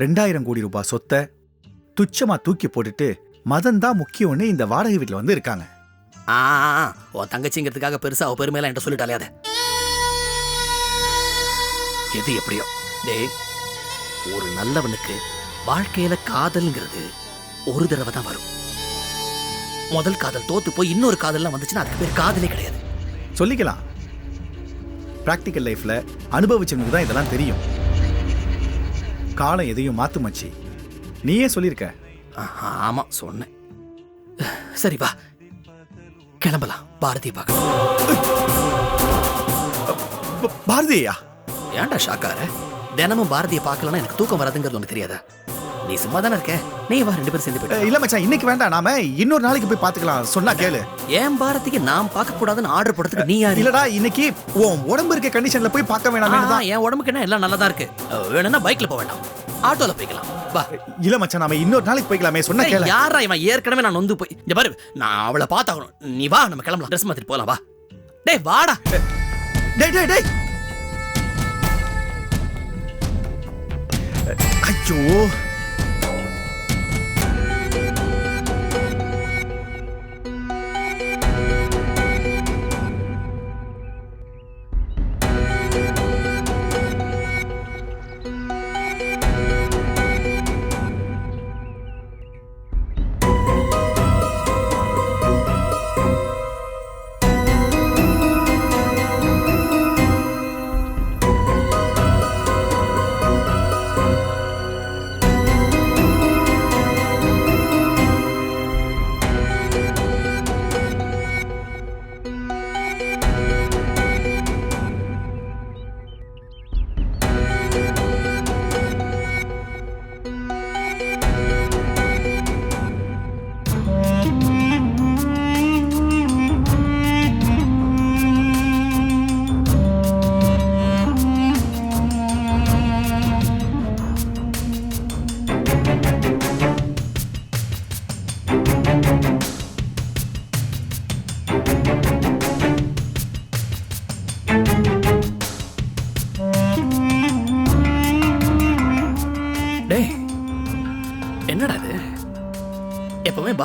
ரெண்டாயிரம் கோடி ரூபாய் சொத்தை துச்சமா தூக்கி போட்டுட்டு மதம் தான் முக்கியம்னு இந்த வாடகை வீட்டில் வந்து இருக்காங்க. ஆ. உன் தங்கச்சிங்கிறதுக்காக பெருசா அவ பெருமையெல்லாம் என்கிட்ட சொல்லிட்டாலே அத. எது எப்படியோ. டேய் ஒரு நல்லவனுக்கு வாழ்க்கையில காதல்ங்கிறது ஒரு தடவை தான் வரும். முதல் காதல் தோத்து போய் இன்னொரு காதல்லாம் வந்துச்சுன்னா அதுக்கு பேர் காதலே கிடையாது. சொல்லிக்கலாம். ப்ராக்டிக்கல் லைஃப்ல அனுபவிச்சவனுக்கு தான் இதெல்லாம் தெரியும். காலம் எதையும் மாத்து மச்சி. நீயே சொல்லியிருக்க ஆமா சொன்னேன். சரி வா. கிளம்பலாம். பாரதியை பார்க்கலாம் ப- பாரதியா? ஏன்டா ஷாக்கார தினமும் பாரதியை பார்க்கலன்னா எனக்கு தூக்கம் வராதுங்கிறது உனக்கு தெரியாதா? நீ சும்மா தானே இருக்க? நீ வா ரெண்டு பேரும் சேர்ந்து போயிட்டு இல்ல மச்சான் இன்னைக்கு வேண்டாம். நாம இன்னொரு நாளைக்கு போய் பாத்துக்கலாம் சொன்னா கேளு. ஏன் பாரதிக்கு நான் பார்க்க கூடாதுன்னு ஆர்டர் போடுறதுக்கு நீ யாரு? இல்லடா இன்னைக்கு உன் உடம்பு இருக்க கண்டிஷன்ல போய் பார்க்க வேணாமே தான் என் உடம்புக்கு என்ன எல்லாம் நல்லா தான் இருக்கு வேணும்னா பைக்ல போக வேண்டாம். ஆட்டோல போய்க்கலாம். வா. இல்ல மச்சான் நாம இன்னொரு நாளைக்கு போய்க்கலாமே. சொன்னா கேளு. யாரா இவன்? ஏற்கனவே நான் நொந்து போய் இந்த பாரு நான் அவளை பார்த்தாகணும். நீ வா நம்ம கிளம்பலாம். ட்ரெஸ் மாத்திட்டு போலாம் வா. டேய் வாடா. டேய் டேய் டேய். ஐயோ.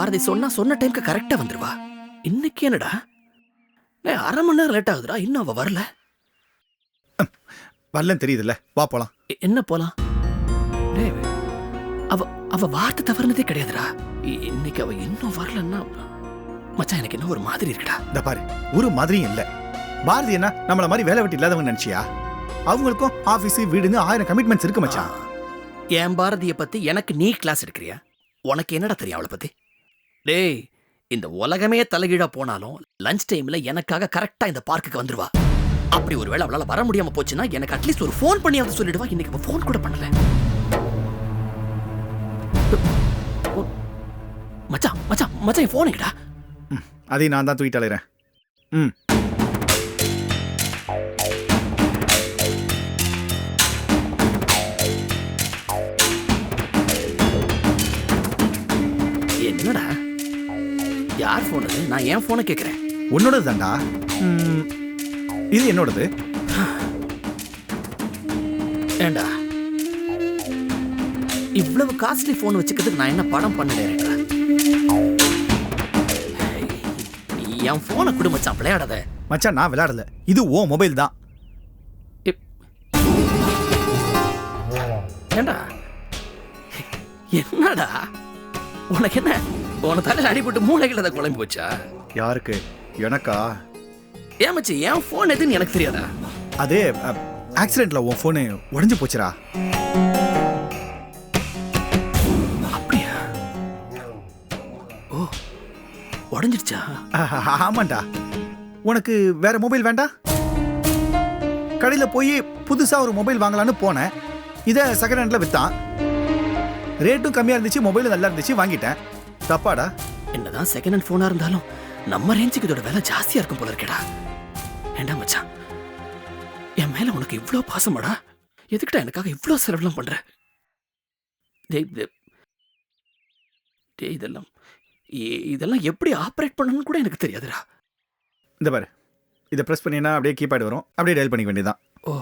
பாரதி சொன்னா சொன்ன டைம்க்கு கரெக்டா வந்துருவா. இன்னைக்கு என்னடா? அரை மணி நேரம் லேட் ஆகுதுடா இன்னும் அவ வரல. வரலன்னு தெரியுதுல்ல வா போலாம். என்ன போலாம்? அவ அவ வார்த்தை தவறுனதே கிடையாதுடா. இன்னைக்கு அவ இன்னும் வரலன்னா மச்சான் எனக்கு என்ன ஒரு மாதிரி இருக்குடா. இந்த பாரு ஒரு மாதிரியும் இல்ல. பாரதி என்ன நம்மள மாதிரி வேலை வெட்டி இல்லாதவங்க நினைச்சியா? அவங்களுக்கும் ஆபீஸ் வீடுன்னு ஆயிரம் கமிட்மெண்ட்ஸ் இருக்கு மச்சான். என் பாரதிய பத்தி எனக்கு நீ கிளாஸ் எடுக்கிறியா? உனக்கு என்னடா தெரியும் அவளை பத்தி? டேய் இந்த உலகமே தலைகீழா போனாலும் லஞ்ச் டைம்ல எனக்காக கரெக்டா இந்த பார்க்குக்கு வந்துருவா. அப்படி ஒருவேளை அவளால வர முடியாம போச்சுன்னா எனக்கு அட்லீஸ்ட் ஒரு ஃபோன் பண்ணி அவ சொல்லிடுவா. இன்னைக்கு ஃபோன் கூட பண்ணல. மச்சான் மச்சான் மச்சான் ஃபோன் எங்கடா? அதையும் நான் தான் தூக்கிட்டு அலைகிறேன் ம். என்னடா? யார் ஃபோன் அது நான் என் ஃபோனை கேட்குறேன் உன்னோடது தான்டா ம், இது என்னோடது? ஏண்டா? இவ்வளவு காஸ்ட்லி ஃபோன் வச்சுக்கிறதுக்கு நான் என்ன படம் பண்ணிடுறேன்டா என் ஃபோனை கொடு மச்சான். விளையாடாத. மச்சான் நான் விளையாடல. இது ஓ மொபைல் தான். ஏண்டா? என்னடா? உனக்கு என்ன? உன தலையில் அடிபட்டு மூளைகள் அதை குழம்பு போச்சா யாருக்கு? எனக்கா? ஏன் மச்சி என் ஃபோன் எதுன்னு எனக்கு தெரியாதா? அதே ஆக்சிடென்ட்ல உன் ஃபோனு உடஞ்சு போச்சுடா. அப்படியா? ஓ உடஞ்சிடுச்சா ஆமாண்டா. உனக்கு வேற மொபைல் வேண்டாம் கடையில் போய் புதுசா ஒரு மொபைல் வாங்கலாம்னு போனேன். இதை செகண்ட் ஹேண்ட்ல வித்தான். ரேட்டும் கம்மியா இருந்துச்சு மொபைலும் நல்லா இருந்துச்சு வாங்கிட்டேன். தப்பாடா? என்னதான் செகண்ட் ஹேண்ட் ஃபோனா இருந்தாலும் நம்ம ரேஞ்சுக்கு இதோட விலை ஜாஸ்தியா இருக்கும் போல இருக்கேடா. ஏண்டா மச்சான்? என் மேல உனக்கு இவ்ளோ பாசமாடா? எதுக்குடா எனக்காக இவ்ளோ செலவுலாம் பண்ற? டேய் டேய் இதெல்லாம் இதெல்லாம் எப்படி ஆப்ரேட் பண்ணணும்னு கூட எனக்கு தெரியாதுடா. இந்த பாரு. இதை ப்ரெஸ் பண்ணினா அப்படியே கீபேட் வரும். அப்படியே டயல் பண்ணிக்க வேண்டியதான் ஓ.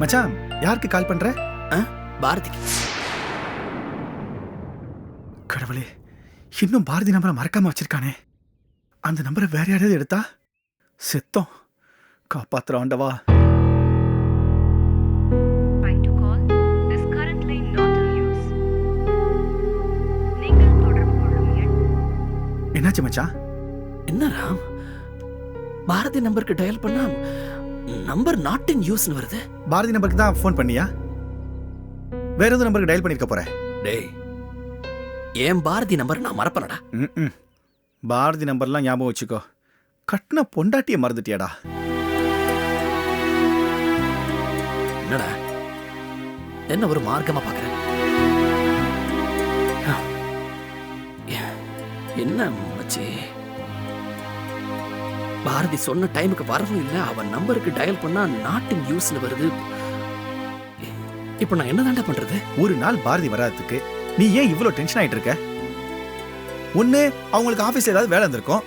மச்சான் யாருக்கு கால் பண்ற? பாரதிக்கு. கடவுளே இன்னும் பாரதி நம்பரை மறக்காம வச்சிருக்கானே. அந்த நம்பரை வேற யாராவது எடுத்தா? செத்தோம். காப்பாத்துற ஆண்டவா. என்னாச்சு மச்சான்? என்ன ராம்? பாரதி நம்பருக்கு டயல் பண்ணா நம்பர் நாட் இன் யூஸ்னு வருது. பாரதி நம்பருக்கு தான் ஃபோன் பண்ணியா? வேற எந்த நம்பருக்கு டயல் பண்ணிருக்க போற? டேய் ஏன் பாரதி நம்பர் நான் மறப்பனடா. பாரதி நம்பர்லாம் ஞாபகம் வச்சுக்கோ. கட்டின பொண்டாட்டிய மறந்துட்டியாடா. என்னடா? என்ன ஒரு மார்க்கமா பாக்குற? என்ன மச்சி? பாரதி சொன்ன டைமுக்கு வரவும் இல்ல. அவன் நம்பருக்கு டயல் பண்ணா நாட் இன் யூஸ்னு வருது. இப்போ நான் என்ன பண்றது? ஒரு நாள் பாரதி வராததுக்கு நீ ஏன் இவ்வளோ டென்ஷன் ஆயிட்டு இருக்க ஒண்ணு அவங்களுக்கு ஆபீஸ்ல ஏதாவது வேலை இருந்திருக்கும்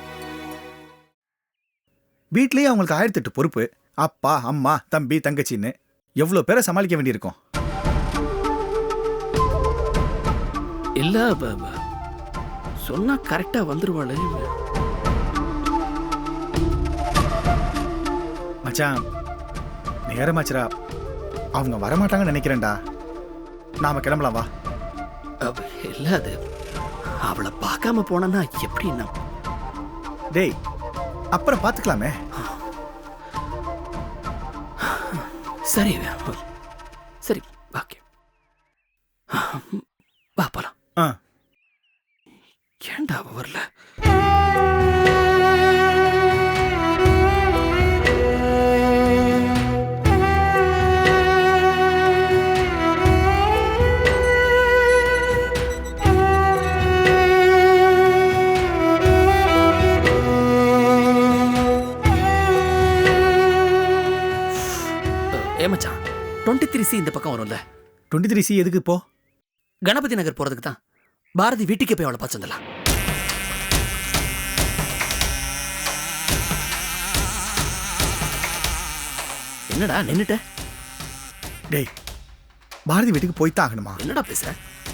வீட்லயே அவங்களுக்கு ஆயிரத்தி எட்டு பொறுப்பு. அப்பா அம்மா தம்பி தங்கச்சின்னு எவ்வளோ பேரை சமாளிக்க வேண்டியிருக்கும்? இல்ல சொன்னா கரெக்டா வந்துருவாளே மச்சான் நேரமாச்சுடா அவங்க வரமாட்டாங்கன்னு நினைக்கிறேன்டா. நாம கிளம்பலாம் வா. இல்ல அது அவளை பார்க்காம போனா எப்படி நான் டேய் அப்புறம் பார்த்துக்கலாமே. சரி சரி ஓகே. வா போலாம். ஆ. ஏன்டா வரல? மச்சான். டுவெண்ட்டி த்ரீ சி இந்த பக்கம் வரும்ல. டுவெண்ட்டி த்ரீ சி எதுக்கு இப்போ? கணபதி நகர் போறதுக்கு தான். பாரதி வீட்டுக்கே போய் அவளை பார்த்து வந்துடலாம். என்னடா நின்னுட்ட? டேய் பாரதி வீட்டுக்கு போய்த்தான் ஆகணுமா? என்னடா பேசுற?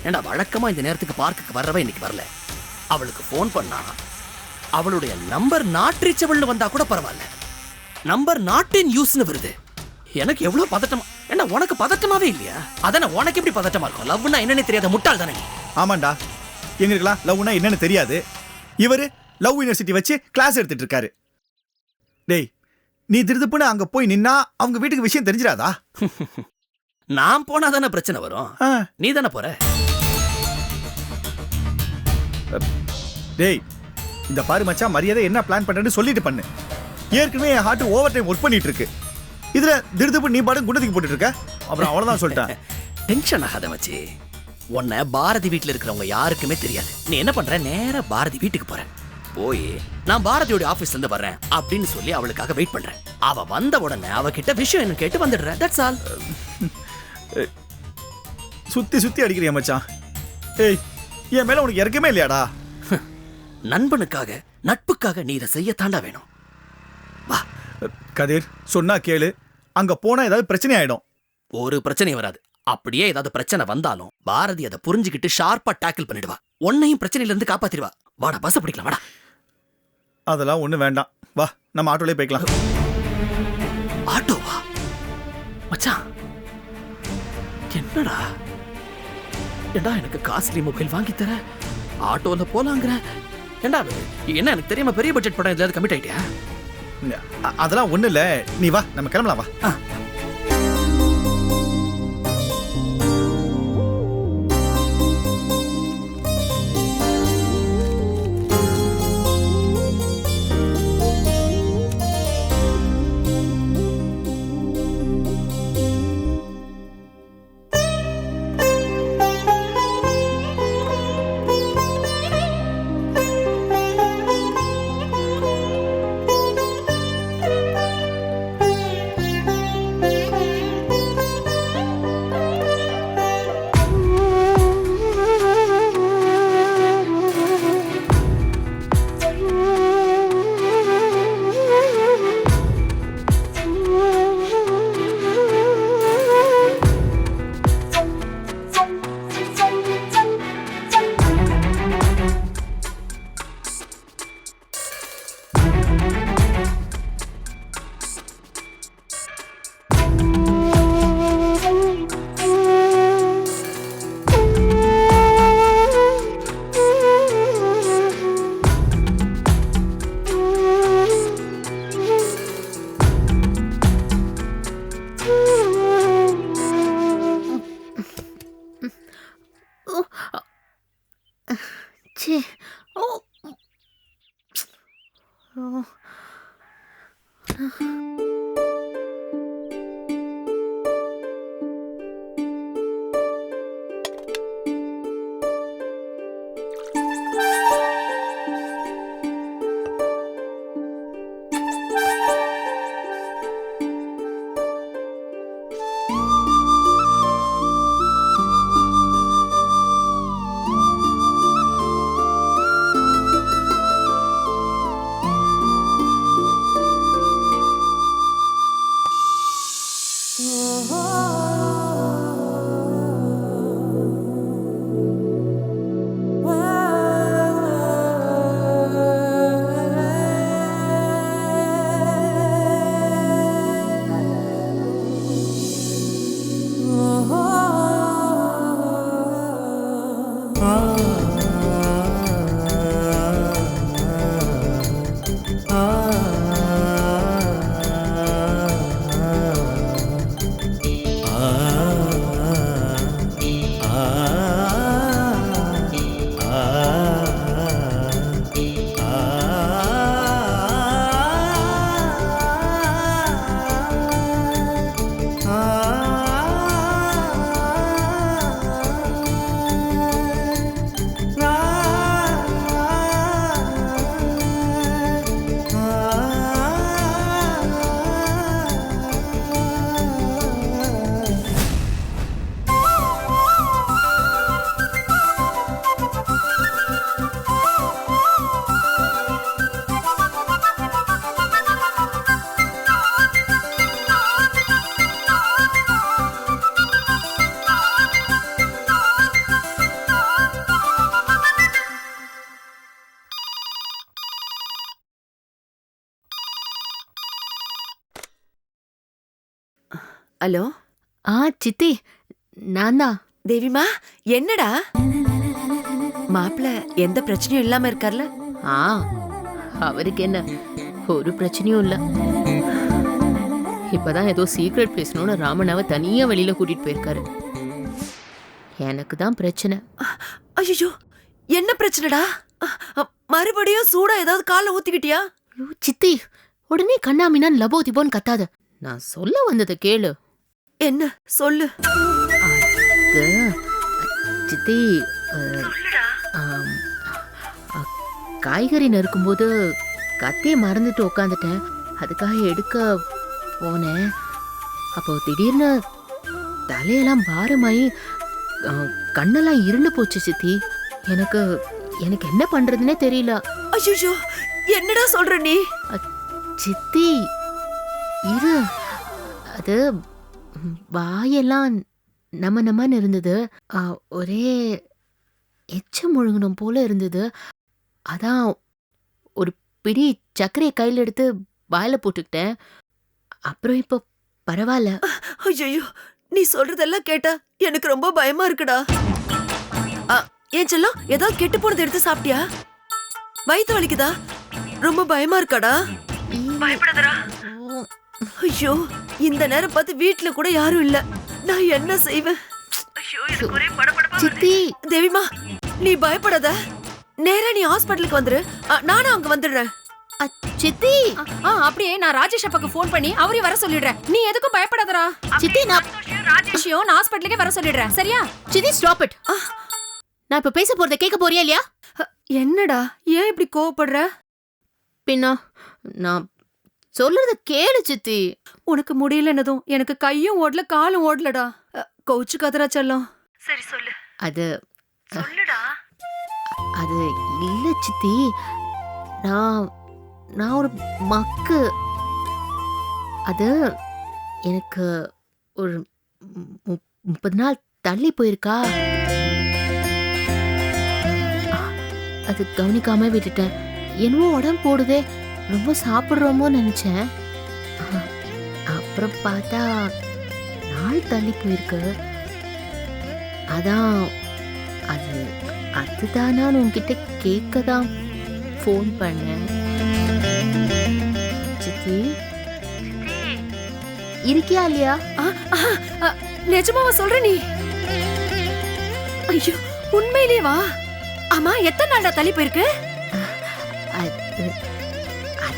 ஏன்டா வழக்கமா இந்த நேரத்துக்கு பார்க்குக்கு வர்றவ இன்னைக்கு வரல? அவளுக்கு ஃபோன் பண்ணா அவளுடைய நம்பர் நாட் ரீச்சபிள்னு வந்தா கூட பரவாயில்ல. நம்பர் நாட் இன் யூஸ்னு வருது. எனக்கு எவ்வளவு பதட்டமா ஏன்னா உனக்கு பதட்டமாவே இல்லையா? அதானே உனக்கு எப்படி பதட்டமா இருக்கும்? லவ்னா என்னன்னு தெரியாத முட்டாள் தானே ஆமாண்டா. எங்களுக்கெல்லாம் லவ்னா என்னன்னு தெரியாது. இவரு லவ் யூனிவர்சிட்டி வச்சு கிளாஸ் எடுத்துட்டு இருக்காரு. டேய் நீ திருதுப்புன்னு அங்க போய் நின்னா அவங்க வீட்டுக்கு விஷயம் தெரிஞ்சிடாதா? நான் போனா தானே பிரச்சனை வரும். நீ தானே போற? டேய் இந்த பாரு மச்சான் மரியாதை என்ன பிளான் பண்றேன்னு சொல்லிட்டு பண்ணு. ஏற்கனவே என் ஹார்ட் ஓவர் டைம் ஒர்க் பண்ணிட்டு இருக்கு. இதுல திருதுப்பு நீ பாடும் குண்டத்துக்கு போட்டுட்டு இருக்க? அப்புறம் அவ்வளவுதான் சொல்லிட்டேன். டென்ஷன் ஆகாத மச்சி. உன்னை பாரதி வீட்ல இருக்கிறவங்க யாருக்குமே தெரியாது. நீ என்ன பண்ற? நேரா பாரதி வீட்டுக்கு போற. போய் நான் பாரதியோட ஆபீஸ்ல இருந்து வர்றேன் அப்படின்னு சொல்லி அவளுக்காக வெயிட் பண்றேன். அவ வந்த உடனே அவகிட்ட விஷயம் என்ன கேட்டு வந்துடுறேன். தட்ஸ் ஆல் சுத்தி சுத்தி அடிக்கிறியா மச்சான்? ஏய் என் மேல உனக்கு இறக்கமே இல்லையாடா? நண்பனுக்காக நட்புக்காக நீ இதை செய்ய தாண்டா வேணும். கதிர் சொன்னா கேளு. அங்க போனா ஏதாவது பிரச்சனை ஆயிடும் ஒரு பிரச்சனையும் வராது. அப்படியே ஏதாவது பிரச்சனை வந்தாலும் பாரதி அதை புரிஞ்சுக்கிட்டு ஷார்ப்பா டேக்கிள் பண்ணிடுவா. உன்னையும் பிரச்சனையில இருந்து காப்பாத்திடுவா. வாடா பஸ் பிடிக்கலாம் வாடா. அதெல்லாம் ஒண்ணு வேண்டாம். வா நம்ம ஆட்டோலயே போய்க்கலாம். ஆட்டோவா? மச்சான் என்னடா? ஏண்டா எனக்கு காஸ்ட்லி மொபைல் வாங்கி தர? ஆட்டோல போலாங்கிற. ஏண்டா என்ன எனக்கு தெரியாம பெரிய பட்ஜெட் படம் எதாவது கமிட் ஆயிட்டியா? அதெல்லாம் ஒன்றும் இல்லை நீ வா நம்ம கிளம்பலாம் வா. love. ஹலோ? ஆ சித்தி. நான் தான் தேவிமா என்னடா? மாப்பிள எந்த பிரச்சனையும் இல்லாம இருக்கார்ல? ஆ அவருக்கு என்ன ஒரு பிரச்சனையும் இல்ல. இப்பதான் ஏதோ சீக்ரெட் பேசணும்னு ராமனாவை தனியா வெளியில கூட்டிட்டு போயிருக்காரு. எனக்கு தான் பிரச்சனை ஐயோ என்ன பிரச்சனைடா? மறுபடியும் சூடா ஏதாவது காலை ஊத்திக்கிட்டியா? சித்தி உடனே கண்ணாமினான் லபோ திபோன்னு கத்தாத. நான் சொல்ல வந்ததை கேளு. என்ன? சொல்லு. சித்தி காய்கறி நறுக்கும்போது கத்தியை மறந்துட்டு உட்காந்துட்டேன் அதுக்காக எடுக்க போனேன். அப்போ திடீர்னு தலையெல்லாம் பாரமாயி கண்ணெல்லாம் இருண்டு போச்சு சித்தி. எனக்கு எனக்கு என்ன பண்றதுனே தெரியல. ஐயோ என்னடா சொல்ற நீ? சித்தி இரு. அது வாயெல்லாம் நம்ம நம்மன்னு இருந்தது. ஆ, ஒரே எச்சம் முழுங்கணும் போல இருந்தது. அதான் ஒரு பிடி சர்க்கரையை கையில் எடுத்து வாயில போட்டுக்கிட்டேன். அப்புறம் இப்போ பரவாயில்ல. ஐயோ நீ சொல்றதெல்லாம் கேட்டா எனக்கு ரொம்ப பயமா இருக்குடா. ஏன் செல்லம் ஏதாவது கெட்டு போனது எடுத்து சாப்பிட்டியா? வயித்து வலிக்குதா? ரொம்ப பயமா இருக்காடா? பயப்படாதடா. ஐயோ இந்த நேரம் பார்த்து வீட்ல கூட யாரும் இல்ல. நான் என்ன செய்வேன். சித்தி. தேவிமா நீ பயப்படாத. நேரா நீ ஹாஸ்பிட்டலுக்கு வந்துரு. நானும் அங்க வந்துடுறேன். அ, சித்தி. ஆ அப்படியே நான் ராஜேஷ் அப்பாக்கு ஃபோன் பண்ணி அவரையும் வர சொல்லிடுறேன். நீ எதுக்கும் பயப்படாதடா. சித்தி நான் ராஜேஷையும் நான் ஹாஸ்பிட்டலுக்கே வர சொல்லிடுறேன். சரியா? சித்தி ஸ்டாப் இட் நான் இப்ப பேச போறத கேட்க போறியா இல்லையா? என்னடா? ஏன் இப்படி கோவப்படுற? பின்ன நான் சொல்றத கேளு சித்தி. உனக்கு முடியலன்னதும் எனக்கு கையும் ஓடல காலும் ஓடலடா. அ, கோச்சுக்காதடா செல்லம். சரி சொல்லு. அது சொல்லுடா. அது இல்ல சித்தி. நான் நான் ஒரு மக்கு. அது எனக்கு ஒரு மு- முப்பது நாள் தள்ளி போயிருக்கா. அது கவனிக்காம விட்டுட்டேன். என்னவோ உடம்பு போடுதே. ரொம்ப சாப்பிட்றோமோ நினைச்சேன். அப்புறம் பார்த்தா நாள் தள்ளி போயிருக்கு. அதான் அது அதுதானான்னு உன்கிட்ட கேட்க தான் ஃபோன் பண்ணேன். சித்தி? இருக்கியா இல்லையா? நிஜமாவா சொல்ற நீ? ஐயோ உண்மையிலே வா ஆமா எத்தனை நாள்டா தள்ளி போயிருக்கு? அது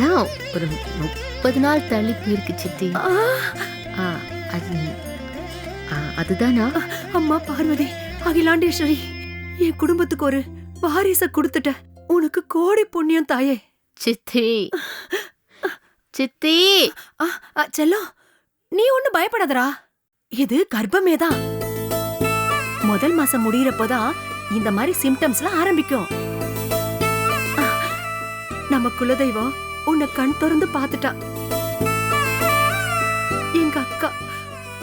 அதான் ஒரு முப்பது நாள் தள்ளி போயிருக்கு சித்தி. ஆ, அது ஆ, அதுதானா? அம்மா பார்வதி அகிலாண்டேஸ்வரி என் குடும்பத்துக்கு ஒரு வாரிச கொடுத்துட்ட. உனக்கு கோடி புண்ணியம் தாயே. சித்தி. சித்தி. ஆ, ஆ, செல்லம் நீ ஒண்ணு பயப்படாதடா. இது கர்ப்பமே தான். முதல் மாசம் முடியறப்பதான் இந்த மாதிரி சிம்டம்ஸ்லாம் ஆரம்பிக்கும். ஆ, நம்ம குலதெய்வம் உன்னை கண் திறந்து பார்த்துட்டா எங்க அக்கா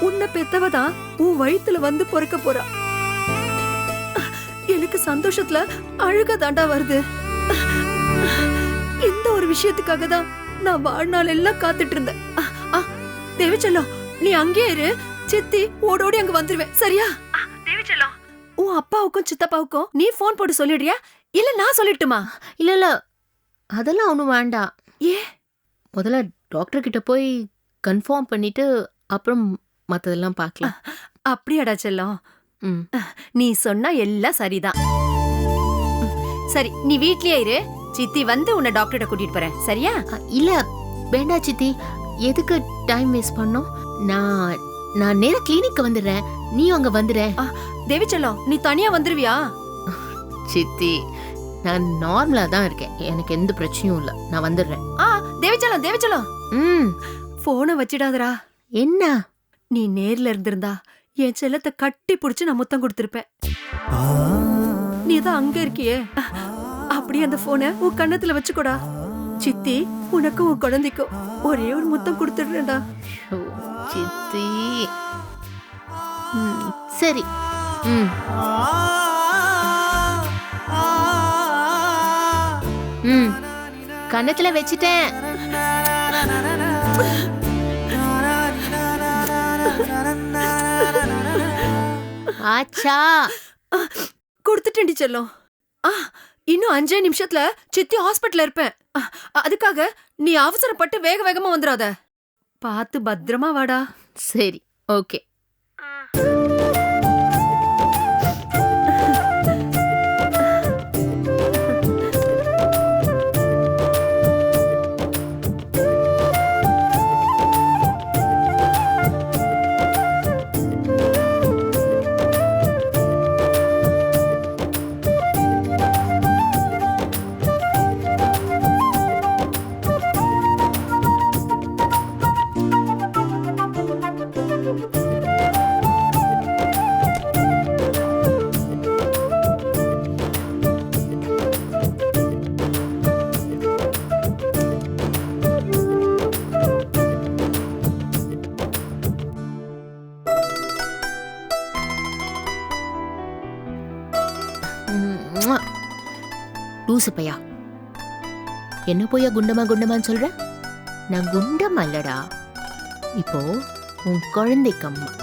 உன்னை பெத்தவதான் உன் வயித்துல வந்து பொறுக்க போறா. எனக்கு சந்தோஷத்துல அழுக தாண்டா வருது. இந்த ஒரு விஷயத்துக்காக தான் நான் வாழ்நாள் எல்லாம் காத்துட்டு இருந்தேன். தேவிச்செல்லம் நீ அங்கேயே இரு. சித்தி ஓடோடி அங்க வந்துருவேன். சரியா? தேவிச்செல்லம். உன் அப்பாவுக்கும் சித்தப்பாவுக்கும் நீ ஃபோன் போட்டு சொல்லிடுறியா? இல்ல நான் சொல்லட்டுமா? இல்ல இல்ல. அதெல்லாம் ஒன்றும் வேண்டாம். ஏ? முதல்ல டாக்டர் கிட்ட போய் கன்ஃபார்ம் பண்ணிட்டு அப்புறம் மத்ததெல்லாம் பார்க்கலாம். அப்படியாடா செல்லம். ம். நீ சொன்னா எல்லாம் சரிதான். சரி நீ வீட்லயே இரு. சித்தி வந்து உன்னை டாக்டர்கிட்ட கூட்டிட்டு போறேன். சரியா? இல்ல வேண்டாம் சித்தி. எதுக்கு டைம் வேஸ்ட் பண்ணோம்? நான் நான் நேரா கிளினிக் வந்துடுறேன். நீயும் அங்க வந்துடுற தேவிச்செல்லம் நீ தனியா வந்துருவியா? சித்தி நான் நார்மலா தான் இருக்கேன். எனக்கு எந்த பிரச்சனையும் இல்ல. நான் வந்துடுறேன். ஆ தேவிச்செல்லம் தேவிச்செல்லம் ம். போனை வச்சிடாதடா. என்ன? நீ நேர்ல இருந்திருந்தா என் செல்லத்தை கட்டி புடிச்சு நான் முத்தம் கொடுத்திருப்பேன். நீ தான் அங்க இருக்கியே. அப்படியே அந்த போனை உன் கண்ணத்துல வச்சுக்கோடா. சித்தி உனக்கும் உன் குழந்தைக்கும் ஒரே ஒரு முத்தம் கொடுத்துடுறேன்டா. ஓ, சித்தி. ம், சரி. ம். ம். கன்னத்துல வச்சிட்டேன். ஆச்சா. கொடுத்துட்டேன்டி செல்லம். இன்னும் அஞ்சே நிமிஷத்துல சித்தி ஹாஸ்பிட்டல்ல இருப்பேன். அதுக்காக நீ அவசரப்பட்டு வேக வேகமா வந்துடாத. பார்த்து பத்திரமா வாடா. சரி ஓகே. என்ன போயா குண்டமா குண்டமான்னு சொல்ற? நான் குண்டம் அல்லடா. இப்போ உன் குழந்தைக்கு அம்மா.